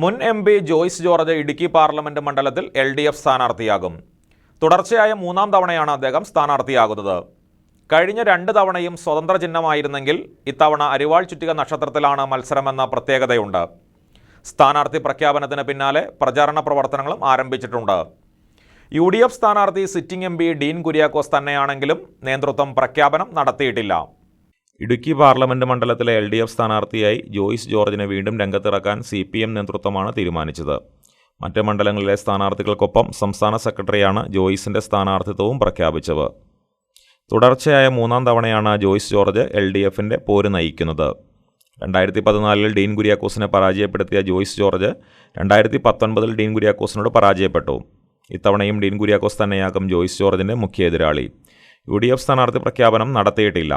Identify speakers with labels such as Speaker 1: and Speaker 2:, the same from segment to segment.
Speaker 1: മുൻ M P Joice George Idukki parliament മണ്ഡലത്തിൽ L D F സ്ഥാനാർത്ഥിയാകും. തുടർച്ചയായ മൂന്നാം തവണയാണ് അദ്ദേഹം സ്ഥാനാർത്ഥിയാകുന്നത്. കഴിഞ്ഞ രണ്ട് തവണയും സ്വതന്ത്ര ചിഹ്നമായിരുന്നെങ്കിൽ ഇത്തവണ അരിവാൾ ചുറ്റിക നക്ഷത്രത്തിലാണ് മത്സരമെന്ന പ്രത്യേകതയുണ്ട്. സ്ഥാനാർത്ഥി പ്രഖ്യാപനത്തിന് പിന്നാലെ പ്രചാരണ പ്രവർത്തനങ്ങളും ആരംഭിച്ചിട്ടുണ്ട്. യു ഡി എഫ് സ്ഥാനാർത്ഥി sitting M P Dean Kuriakose തന്നെയാണെങ്കിലും നേതൃത്വം പ്രഖ്യാപനം നടത്തിയിട്ടില്ല. ഇടുക്കി പാർലമെന്റ് മണ്ഡലത്തിലെ എൽ ഡി എഫ് സ്ഥാനാർത്ഥിയായി ജോയിസ് ജോർജിനെ വീണ്ടും രംഗത്തിറക്കാൻ സി പി എം നേതൃത്വമാണ് തീരുമാനിച്ചത്. മറ്റ് മണ്ഡലങ്ങളിലെ സ്ഥാനാർത്ഥികൾക്കൊപ്പം സംസ്ഥാന സെക്രട്ടറിയാണ് ജോയിസിന്റെ സ്ഥാനാർത്ഥിത്വവും പ്രഖ്യാപിച്ചത്. തുടർച്ചയായ മൂന്നാം തവണയാണ് ജോയിസ് ജോർജ് എൽ ഡി എഫിന്റെ പോര് നയിക്കുന്നത്. രണ്ടായിരത്തി പതിനാലിൽ ഡീൻ കുര്യാക്കോസിനെ പരാജയപ്പെടുത്തിയ ജോയിസ് ജോർജ് രണ്ടായിരത്തി പത്തൊൻപതിൽ ഡീൻ കുര്യാക്കോസിനോട് പരാജയപ്പെട്ടു. ഇത്തവണയും ഡീൻ കുര്യാക്കോസ് തന്നെയാകും ജോയിസ് ജോർജിന്റെ മുഖ്യ എതിരാളി. യു ഡി എഫ് സ്ഥാനാർത്ഥി പ്രഖ്യാപനം നടത്തിയിട്ടില്ല.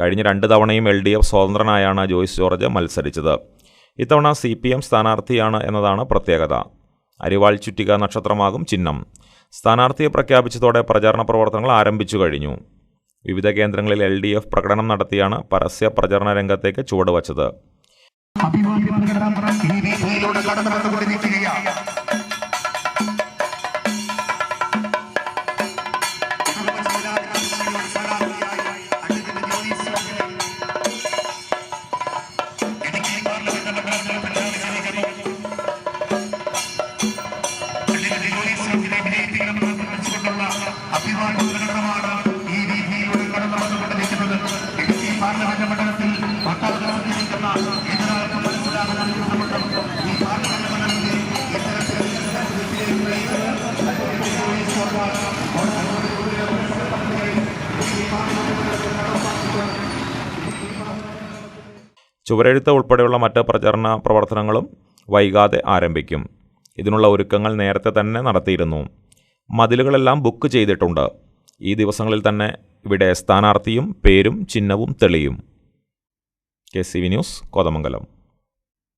Speaker 1: കഴിഞ്ഞ രണ്ട് തവണയും എൽ ഡി എഫ് സ്വതന്ത്രനായാണ് ജോയ്സ് ജോർജ് മത്സരിച്ചത്. ഇത്തവണ സി പി എം സ്ഥാനാർത്ഥിയാണ് എന്നതാണ് പ്രത്യേകത. അരിവാൾ ചുറ്റിക നക്ഷത്രമാകും ചിഹ്നം. സ്ഥാനാർത്ഥിയെ പ്രഖ്യാപിച്ചതോടെ പ്രചാരണ പ്രവർത്തനങ്ങൾ ആരംഭിച്ചു കഴിഞ്ഞു. വിവിധ കേന്ദ്രങ്ങളിൽ എൽ ഡി എഫ് പ്രകടനം നടത്തിയാണ് പരസ്യ പ്രചരണ രംഗത്തേക്ക് ചുവടുവച്ചത്.
Speaker 2: അഭിവാദ്യ ഈ ഈ രീതിയിലൂടെ കടന്നു വന്നുകൊണ്ടിരിക്കുന്നത് ഇടുക്കി പാർലമെന്റ് മണ്ഡലത്തിൽ പട്ടാളത്തിരിക്കുന്ന എതിരാളികൾ മനസ്സിലാകുന്നുണ്ട് ഈ പാർലമെന്റ് മണ്ഡലത്തിൽ
Speaker 1: ചുവരെഴുത്ത് ഉൾപ്പെടെയുള്ള മറ്റ് പ്രചരണ പ്രവർത്തനങ്ങളും വൈകാതെ ആരംഭിക്കും. ഇതിനുള്ള ഒരുക്കങ്ങൾ നേരത്തെ തന്നെ നടത്തിയിരുന്നു. മതിലുകളെല്ലാം ബുക്ക് ചെയ്തിട്ടുണ്ട്. ഈ ദിവസങ്ങളിൽ തന്നെ ഇവിടെ സ്ഥാനാർത്ഥിയും പേരും ചിഹ്നവും തെളിയും. K C V news Kothamangalam.